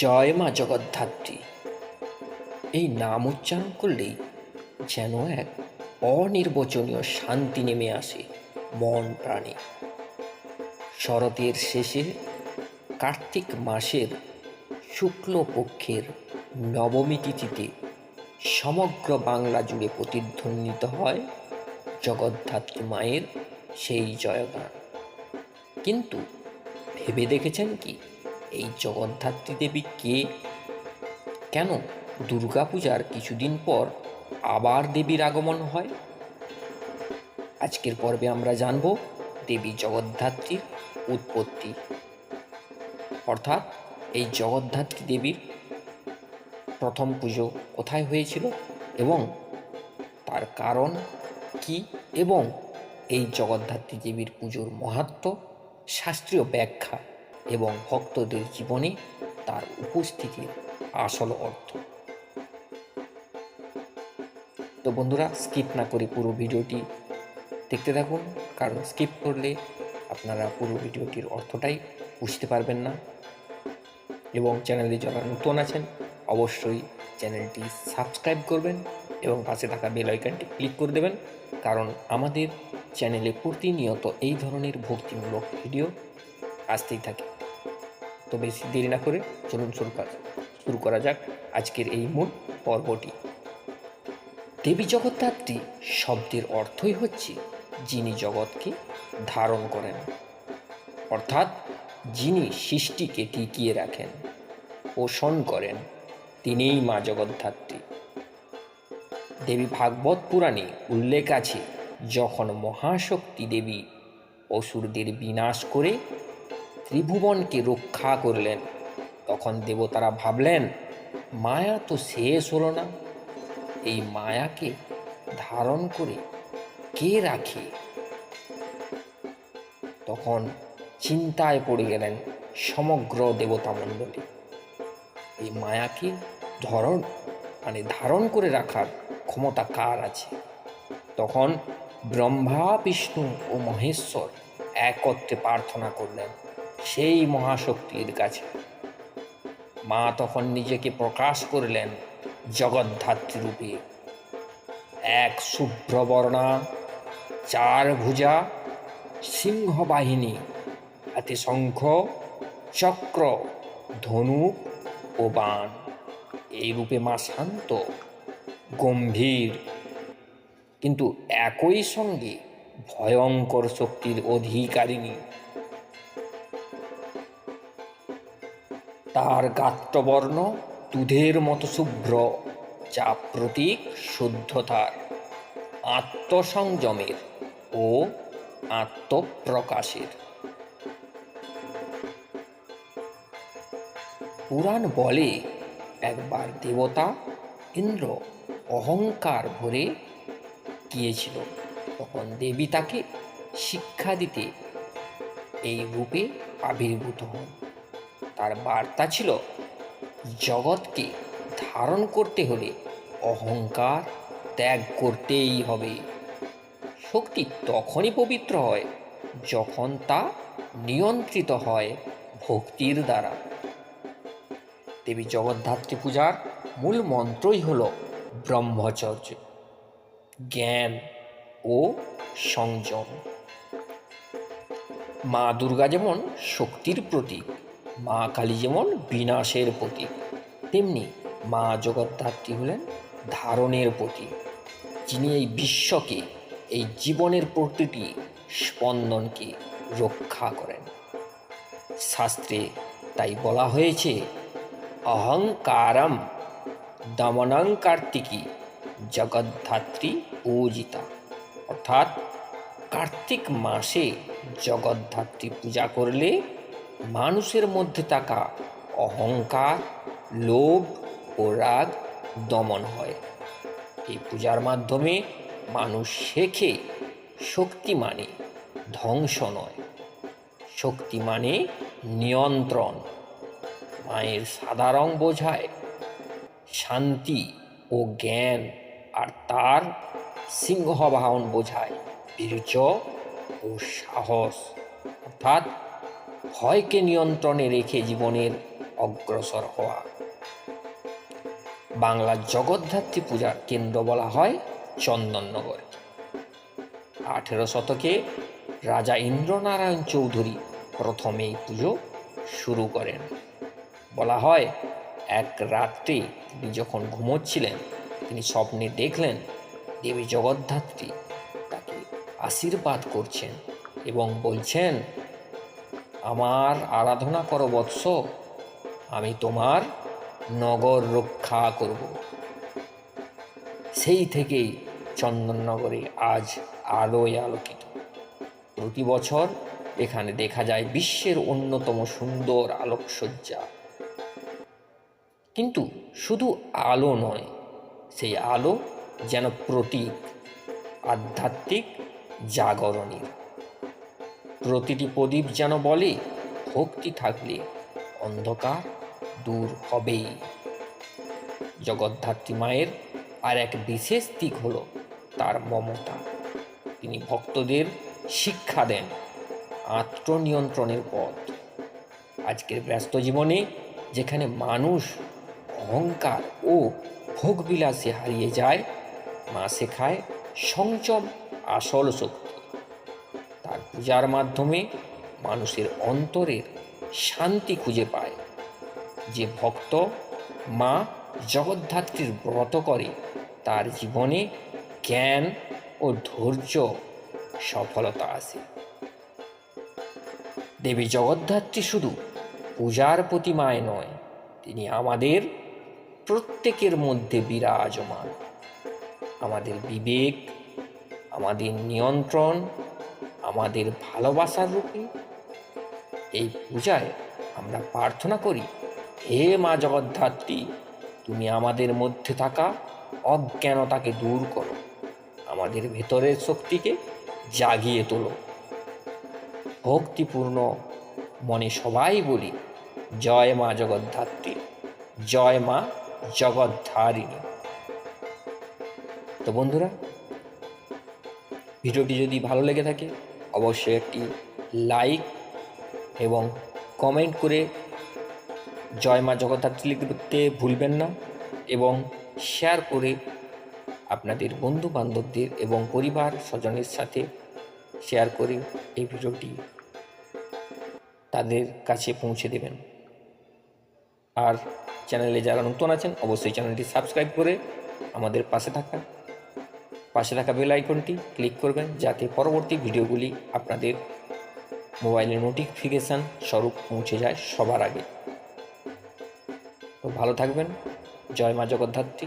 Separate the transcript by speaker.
Speaker 1: জয় মা জগদ্ধাত্রী। এই নাম উচ্চারণ করলেই যেন এক অনির্বচনীয় শান্তি নেমে আসে মন প্রাণে। শরতের শেষে কার্তিক মাসের শুক্লপক্ষের নবমী তিথিতে সমগ্র বাংলা জুড়ে প্রতিধ্বনিত হয় জগদ্ধাত্রী মায়ের সেই জয়গান। কিন্তু ভেবে দেখেছেন কি? এই জগদ্ধাত্রী দেবী কে? কেন? দুর্গাপূজার কিছুদিন পর আবার দেবীর আগমন হয়? আজকের পর্বে আমরা জানব দেবী জগদ্ধাত্রীর উৎপত্তি। অর্থাৎ এই জগদ্ধাত্রী দেবীর প্রথম পুজো কোথায় হয়েছিল এবং তার কারণ কি এবং এই জগদ্ধাত্রী দেবীর পুজোর মাহাত্ম্য শাস্ত্রীয় ব্যাখ্যা এবং ভক্তদের জীবনে তার উপস্থিতির আসল অর্থ। তো বন্ধুরা স্কিপ না করে পুরো ভিডিওটি দেখতে থাকুন, কারণ স্কিপ করলে আপনারা পুরো ভিডিওটির অর্থটাই বুঝতে পারবেন না। এবং চ্যানেলে যারা নতুন আছেন, অবশ্যই চ্যানেলটি সাবস্ক্রাইব করবেন এবং পাশে থাকা বেল আইকনটি ক্লিক করে দেবেন, কারণ আমাদের চ্যানেলে প্রতিনিয়ত এই ধরনের ভক্তিমূলক ভিডিও আসতেই থাকে। তো বেশি দেরি না করে চলুন শুরু করা শুরু করা যাক আজকের এই মূল পর্বটি। দেবী জগদ্ধাত্রী শব্দের অর্থই হচ্ছে যিনি জগৎকে ধারণ করেন। অর্থাৎ যিনি সৃষ্টিকে টিকিয়ে রাখেন, পোষণ করেন, তিনিই মা জগদ্ধাত্রী। দেবী ভাগবত পুরাণে উল্লেখ আছে, যখন মহাশক্তি দেবী অসুরদের বিনাশ করে ত্রিভুবনকে রক্ষা করলেন। তখন দেবতারা ভাবলেন, মায়া তো শেষ হলো না। এই মায়াকে ধারণ করে কে রাখে? তখন চিন্তায় পড়ে গেলেন সমগ্র দেবতা মণ্ডলী। এই মায়াকে ধরন মানে ধারণ করে রাখার ক্ষমতা কার আছে? তখন ব্রহ্মা, বিষ্ণু ও মহেশ্বর একত্রে প্রার্থনা করলেন। সেই মহাশক্তির কাছে। মা তখন নিজেকে প্রকাশ করলেন জগদ্ধাত্রী রূপে এক শুভ্রবর্ণা, চার ভুজা, সিংহবাহিনী, হাতে শঙ্খ, চক্র ধনুক ও বাণ। এই রূপে মা শান্ত, গম্ভীর। কিন্তু একই সঙ্গে ভয়ঙ্কর শক্তির অধিকারিণী তার গাত্রবর্ণ দুধের মতো শুভ্র, যা প্রতীক শুদ্ধতার, আত্মসংযমের ও আত্মপ্রকাশের। পুরাণ বলে, একবার দেবতা ইন্দ্র অহংকার ভরে গিয়েছিল, তখন দেবী তাকে শিক্ষা দিতে এই রূপে আবির্ভূত হন। তার বার্তা ছিল, জগৎকে ধারণ করতে হলে অহংকার ত্যাগ করতেই হবে। শক্তি তখনই পবিত্র হয় যখন তা নিয়ন্ত্রিত হয় ভক্তির দ্বারা। দেবী জগদ্ধাত্রী পূজার মূল মন্ত্রই হল ব্রহ্মচর্য, জ্ঞান ও সংযম। মা দুর্গা যেমন শক্তির প্রতীক মা কালী যেমন বিনাশের প্রতীক, তেমনি মা জগদ্ধাত্রী হলেন ধারণের প্রতীক, যিনি এই বিশ্বকে, এই জীবনের প্রতিটি স্পন্দনকে রক্ষা করেন। শাস্ত্রে তাই বলা হয়েছে, অহংকারম দমনং কার্তিকী জগদ্ধাত্রী পূজিতা। অর্থাৎ কার্তিক মাসে জগদ্ধাত্রী পূজা করলে মানুষের মধ্যে থাকা অহংকার, লোভ ও রাগ দমন হয়। এই পূজার মাধ্যমে মানুষ শেখে শক্তি মানে ধ্বংস নয়। শক্তি মানে নিয়ন্ত্রণ, মায়ের সাদা রং বোঝায়। শান্তি ও জ্ঞান আর তার সিংহবাহন বোঝায়। বীর্য ও সাহস, অর্থাৎ ভয়কে নিয়ন্ত্রণে রেখে জীবনের অগ্রসর হওয়া। বাংলার জগদ্ধাত্রী পূজার কেন্দ্র বলা হয় চন্দননগর। আঠেরো শতকে রাজা ইন্দ্রনারায়ণ চৌধুরী প্রথমে এই পুজো শুরু করেন। বলা হয়, এক রাত্রে তিনি যখন ঘুমোচ্ছিলেন, তিনি স্বপ্নে দেখলেন দেবী জগদ্ধাত্রী তাকে আশীর্বাদ করছেন এবং বলছেন আমার আরাধনা করো বৎস, আমি তোমার নগর রক্ষা করব। সেই থেকেই চন্দননগরে আজ আলোয় আলোকিত। প্রতি বছর এখানে দেখা যায় বিশ্বের অন্যতম সুন্দর আলোকসজ্জা। কিন্তু শুধু আলো নয়, সেই আলো যেন প্রতীক, আধ্যাত্মিক জাগরণের প্রতিটি প্রদীপ যেন বলে, ভক্তি থাকলে অন্ধকার দূর হবেই। জগদ্ধাত্রী মায়ের আর এক বিশেষ দিক হল তার মমতা। তিনি ভক্তদের শিক্ষা দেন আত্মনিয়ন্ত্রণের পথ। আজকের ব্যস্ত জীবনে যেখানে মানুষ অহংকার ও ভোগবিলাসে হারিয়ে যায়, মা শেখায় সংযম আসল শক্তি। তার পূজার মাধ্যমে মানুষের অন্তরের শান্তি খুঁজে পায়। যে ভক্ত মা জগদ্ধাত্রীর ব্রত করে, তার জীবনে জ্ঞান ও ধৈর্য, সফলতা আসে দেবী জগদ্ধাত্রী শুধু পূজার প্রতিমায় নয়, তিনি আমাদের প্রত্যেকের মধ্যে বিরাজমান। আমাদের বিবেক, আমাদের নিয়ন্ত্রণ আমাদের ভালোবাসার রূপে। এই পূজায় আমরা প্রার্থনা করি, হে মা জগদ্ধাত্রী, তুমি আমাদের মধ্যে থাকা অজ্ঞানতাকে দূর করো, আমাদের ভেতরের শক্তিকে জাগিয়ে তোলো। ভক্তিপূর্ণ মনে সবাই বলি, জয় মা জগদ্ধাত্রী, জয় মা জগদ্ধারিণী। তো বন্ধুরা, ভিডিওটি যদি ভালো লেগে থাকে অবশ্যই একটি লাইক এবং কমেন্ট করে জয় মা জগদ্ধাত্রী লিখতে ভুলবেন না এবং শেয়ার করে আপনাদের বন্ধু বান্ধবদের এবং পরিবার স্বজনের সাথে শেয়ার করে এই ভিডিওটি তাদের কাছে পৌঁছে দেবেন। আর চ্যানেলে যারা নতুন আছেন, অবশ্যই চ্যানেলটি সাবস্ক্রাইব করে আমাদের পাশে থাকা। পাশে থাকা বেল আইকনটি ক্লিক করবেন যাতে পরবর্তী ভিডিওগুলি আপনাদের মোবাইলের নোটিফিকেশান স্বরূপ পৌঁছে যায় সবার আগে। তো ভালো থাকবেন। জয় মা জগদ্ধাত্রী।